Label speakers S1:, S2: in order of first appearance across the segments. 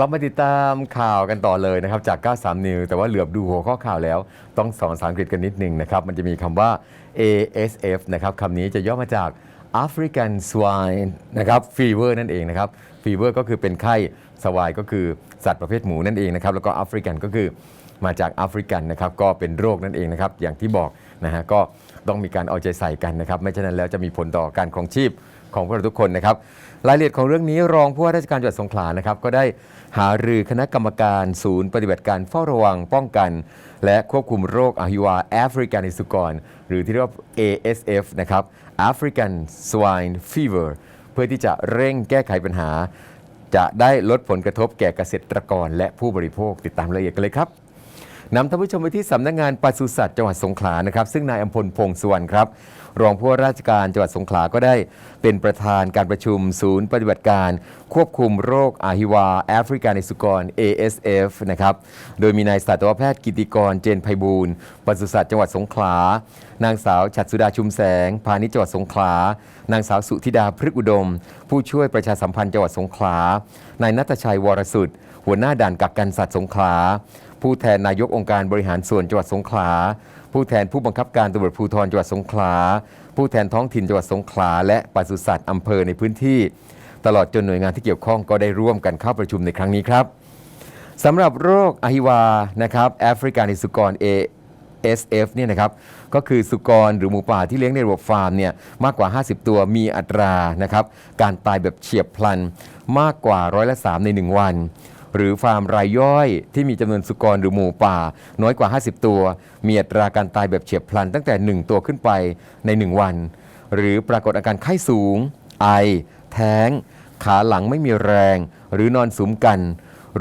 S1: ลับมาติดตามข่าวกันต่อเลยนะครับจาก 93 News แต่ว่าเหลือบดูหัวข้อข่าวแล้ว ต้องสอนภาษาอังกฤษกันนิดหนึ่งนะครับ มันจะมีคำว่า ASF นะครับคำนี้จะย่อมาจาก African Swine นะครับ Fever นั่นเองนะครับ Fever ก็คือเป็นไข้สวายก็คือสัตว์ประเภทหมูนั่นเองนะครับ แล้วก็ African ก็คือมาจากแอฟริกันนะครับ ก็เป็นโรคนั่นเองนะครับ อย่างที่บอกนะฮะก็ต้องมีการเอาใจใส่กันนะครับ ไม่เช่นนั้นแล้วจะมีผลต่อการครองชีพ ของพวกเราทุกคนนะครับ รายละเอียดของเรื่องนี้รองผู้ว่าราชการจังหวัดสงขลานะครับก็ได้หารือคณะกรรมการศูนย์ปฏิบัติการเฝ้าระวังป้องกัน และควบคุมโรคอหิวาแอฟริกันอิสุกร หรือที่เรียกว่า ASF นะครับ African Swine Fever เพื่อที่จะเร่งแก้ไขปัญหา จะได้ลดผลกระทบแก่เกษตรกร และผู้บริโภคติดตามรายละเอียดกันเลยครับนำท่านผู้ชมไปที่สำนักงานปศุสัตว์จังหวัดสงขลานะครับ ซึ่งนายอัมพลพงษ์สุวรรณครับรองผู้ว่าราชการจังหวัดสงขลาก็ได้เป็นประธานการประชุมศูนย์ปฏิบัติการ ควบคุมโรคอาฮิวาแอฟริกาในสุกร ASF นะครับ โดยมีนายสัตวแพทย์กิติกรเจนไพบูลปศุสัตว์จังหวัดสงขลา นางสาวฉัตรสุดาชุมแสง พาณิชย์จังหวัดสงขลา นางสาวสุธิดาพฤกอุดม ผู้ช่วยประชาสัมพันธ์จังหวัดสงขลา นายนัทชัยวรสุดหัวหน้าด่านกักกันสัตว์สงขลา ผู้แทนนายกองค์การบริหารส่วนจังหวัดสงขลา ผู้แทนผู้บังคับการตำรวจภูธรจังหวัดสงขลา ผู้แทนท้องถิ่นจังหวัดสงขลา และปศุสัตว์อำเภอในพื้นที่ ตลอดจนหน่วยงานที่เกี่ยวข้องก็ได้ร่วมกันเข้าประชุมในครั้งนี้ครับสำหรับโรคอหิวานะครับแอฟริกานิสุกร ASF เนี่ยนะครับก็คือสุกรหรือหมูป่าที่เลี้ยงในระบบฟาร์มเนี่ยมากกว่า 50 ตัวมีอัตรานะครับการตายแบบเฉียบพลันมากกว่าร้อยละ3ใน 1 วัน หรือฟาร์มรายย่อยที่มีจำนวนสุกรหรือหมูป่า น้อยกว่า 50 ตัว มีอัตราการตายแบบเฉียบพลันตั้งแต่ 1 ตัวขึ้นไปใน 1 วัน หรือปรากฏอาการไข้สูง ไอ แท้ง ขาหลังไม่มีแรง หรือนอนสุมกัน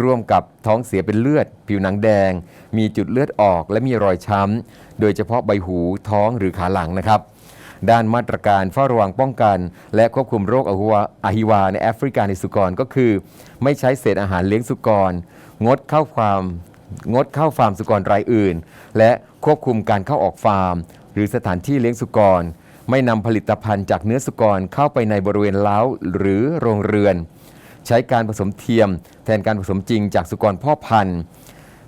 S1: ร่วมกับท้องเสียเป็นเลือด ผิวหนังแดง มีจุดเลือดออกและมีรอยช้ำ โดยเฉพาะใบหูท้องหรือขาหลังนะครับ ด้านมาตรการเฝ้าระวังป้องกัน และควบคุมโรคอหิวาอหิวาในแอฟริกาในสุกรก็คือ ไม่ใช้เศษอาหารเลี้ยงสุกร งดเข้าฟาร์มงดเข้าฟาร์มสุกรรายอื่น และควบคุมการเข้าออกฟาร์ม หรือสถานที่เลี้ยงสุกร ไม่นำผลิตภัณฑ์จากเนื้อสุกรเข้าไปในบริเวณเล้าหรือโรงเรือน ใช้การผสมเทียม แทนการผสมจริงจากสุกรพ่อพันธุ์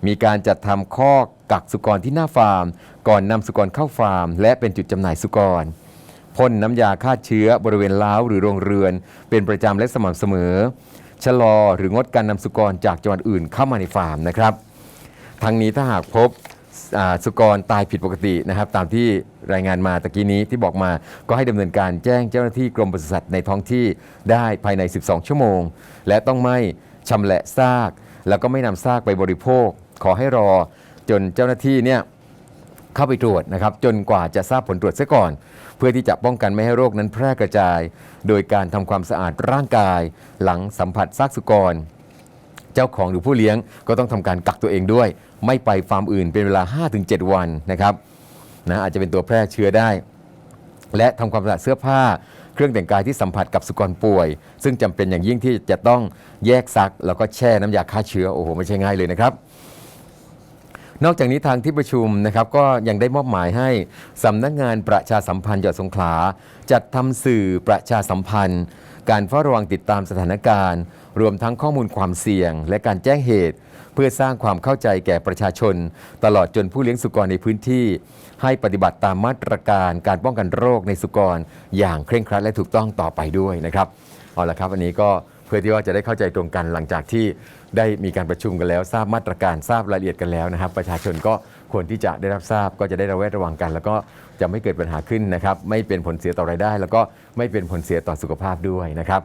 S1: มีการจัดทำข้อกักสุกรที่หน้าฟาร์ม ก่อนนำสุกรเข้าฟาร์ม และเป็นจุดจำหน่ายสุกร พ่นน้ำยาฆ่าเชื้อบริเวณเล้าหรือโรงเรือน เป็นประจำและสม่ำเสมอ ชะลอหรืองดการนำสุกรจากจังหวัดอื่นเข้ามาในฟาร์มนะครับทั้งนี้ถ้าหากพบสุกรตายผิดปกตินะครับ ตามที่รายงานมาตะกี้นี้ที่บอกมาก็ให้ดำเนินการแจ้งเจ้าหน้าที่กรมปศุสัตว์ในท้องที่ได้ภายใน 12 ชั่วโมง และต้องไม่ชำแหละซาก แล้วก็ไม่นำซากไปบริโภค ขอให้รอจนเจ้าหน้าที่เนี่ย เข้าไปตรวจนะครับจนกว่าจะทราบผลตรวจซะก่อน เพื่อที่จะป้องกันไม่ให้โรคนั้นแพร่กระจาย โดยการทำความสะอาดร่างกาย หลังสัมผัสซากสุกร เจ้าของหรือผู้เลี้ยงก็ต้องทำการกักตัวเองด้วย ไม่ไปฟาร์มอื่นเป็นเวลา 5-7 วันนะครับนะอาจจะเป็นตัวแพร่เชื้อได้ และทำความสะอาดเสื้อผ้าเครื่องแต่งกายที่สัมผัสกับสุกรป่วย ซึ่งจำเป็นอย่างยิ่งที่จะต้องแยกซัก แล้วก็แช่น้ำยาฆ่าเชื้อโอ้โหไม่ใช่ง่ายเลยนะครับ นอกจากนี้ทางที่ประชุมนะครับก็ยังได้มอบหมายให้สำนักงานประชาสัมพันธ์จังหวัดสงขลา จัดทำสื่อประชาสัมพันธ์ การเฝ้าระวังติดตามสถานการณ์ รวมทั้งข้อมูลความเสี่ยง และการแจ้งเหตุ เพื่อสร้างความเข้าใจแก่ประชาชน ตลอดจนผู้เลี้ยงสุกรในพื้นที่ ให้ปฏิบัติตามมาตรการการป้องกันโรคในสุกร อย่างเคร่งครัดและถูกต้องต่อไปด้วยนะครับเอาละครับอันนี้ก็ พื่อที่ว่าจะได้เข้าใจตรงกันหลังจากที่ได้มีการประชุมกันแล้ว ทราบมาตรการทราบรายละเอียดกันแล้วนะครับ ประชาชนก็ควรที่จะได้รับทราบก็จะได้ระแวดระวังกัน แล้วก็จะไม่เกิดปัญหาขึ้นนะครับ ไม่เป็นผลเสียต่อรายได้ แล้วก็ไม่เป็นผลเสียต่อสุขภาพด้วยนะครับ